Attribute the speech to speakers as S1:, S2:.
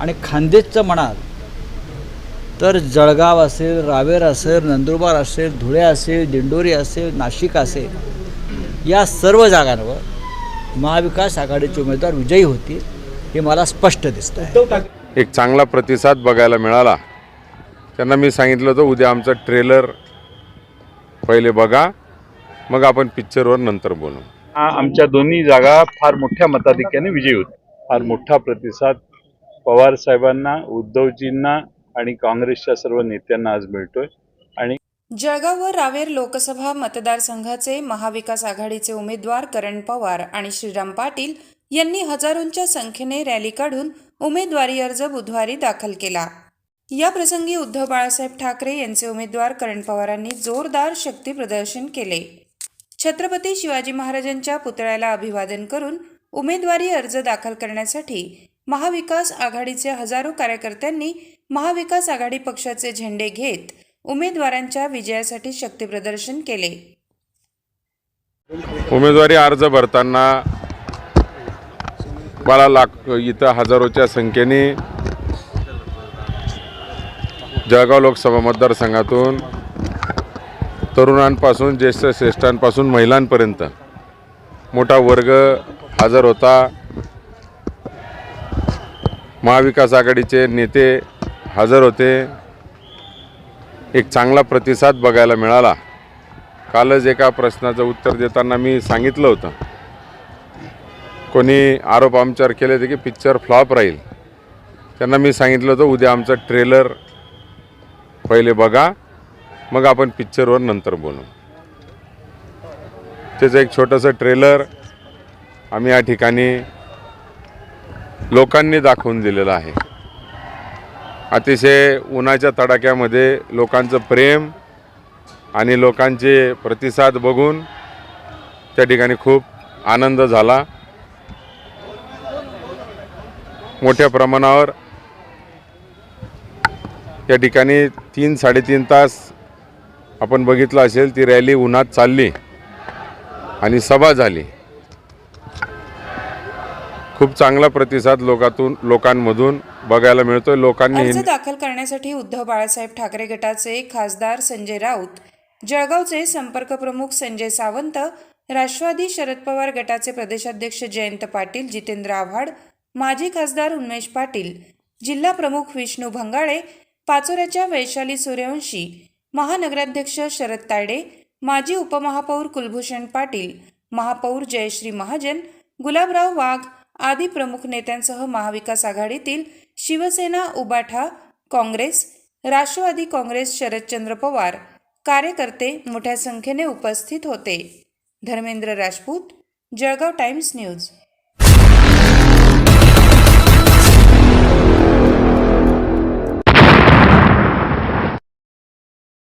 S1: आणि खानदेशचं म्हणाल तर जळगाव असेल रावेर असेल नंदुरबार असेल धुळे असेल दिंडोरी असेल नाशिक असेल या सर्व जागांवर महाविकास आघाडीचे उमेदवार विजयी होतील हे मला स्पष्ट दिसतं आहे
S2: एक चांगला प्रतिसाद बघायला मिळाला. त्यांना मी सांगितलं होतं उद्या आमचं ट्रेलर पहिले बघा मग आपण पिक्चरवर नंतर बोलू.
S3: आमच्या दोन्ही जागा फार मोठ्या मताधिक्याने विजयी होत फार मोठा प्रतिसाद पवार साहेबांना उद्धवजींना आणि काँग्रेसच्या सर्व नेत्यांना आज मिळतोय. आणि
S4: जळगाव व रावेर लोकसभा मतदारसंघाचे महाविकास आघाडीचे उमेदवार करण पवार आणि श्रीराम पाटील यांनी हजारोंच्या संख्येने रॅली काढून उमेदवारी अर्ज बुधवारी दाखल केला. या प्रसंगी उद्धव बाळासाहेब ठाकरे यांचे उमेदवार करण पवारांनी जोरदार शक्ती प्रदर्शन केले. छत्रपती शिवाजी महाराजांच्या पुतळ्याला अभिवादन करून उमेदवारी अर्ज दाखल करण्यासाठी महाविकास आघाडीचे हजारो कार्यकर्त्यांनी महाविकास आघाडी पक्षाचे झेंडे घेत उमेदवारांच्या विजयासाठी शक्तीप्रदर्शन केले.
S2: उमेदवारी अर्ज भरताना मला लाख इथं हजारोच्या संख्येने जळगाव लोकसभा मतदारसंघातून तरुणांपासून ज्येष्ठ श्रेष्ठांपासून महिलांपर्यंत मोठा वर्ग हजर होता. महाविकास आघाडीचे नेते हजर होते. एक चांगला प्रतिसाद बघायला मिळाला. कालच एका प्रश्नाचं उत्तर देताना मी सांगितलं होतं. कोणी आरोप आमच्यावर केले होते की पिक्चर फ्लॉप राहील. त्यांना मी सांगितलं होतं उद्या आमचं ट्रेलर पहिले बघा मग आपण पिक्चरवर नंतर बोलू. त्याचं एक छोटंसं ट्रेलर आम्ही या ठिकाणी लोकांनी दाखवून दिलेलं आहे. अतिशय उन्हाच्या तडाक्यामध्ये लोकांचं प्रेम आणि लोकांचे प्रतिसाद बघून त्या ठिकाणी खूप आनंद झाला. मोठ्या प्रमाणावर या ठिकाणी तीन साडेतीन तास आपण बघितलं असेल ती रॅली उन्हात चालली आणि सभा झाली. खूप चांगला प्रतिसाद लोकातून लोकांमधून बघायला मिळतोय. लोकांनी
S4: अर्ज दाखल करण्यासाठी उद्धव बाळासाहेब ठाकरे गटाचे खासदार संजय राऊत जळगावचे संपर्क प्रमुख संजय सावंत राष्ट्रवादी शरद पवार गटाचे प्रदेशाध्यक्ष जयंत पाटील जितेंद्र आव्हाड माजी खासदार उन्मेष पाटील जिल्हा प्रमुख विष्णू भंगाळे पाचोऱ्याच्या वैशाली सूर्यवंशी महानगराध्यक्ष शरद तायडे माजी उपमहापौर कुलभूषण पाटील महापौर जयश्री महाजन गुलाबराव वाघ आदी प्रमुख नेत्यांसह महाविकास आघाडीतील शिवसेना उबाठा काँग्रेस राष्ट्रवादी काँग्रेस शरदचंद्र पवार कार्यकर्ते मोठ्या संख्येने उपस्थित होते. Dharmendra Rajput Jalgaon Times News.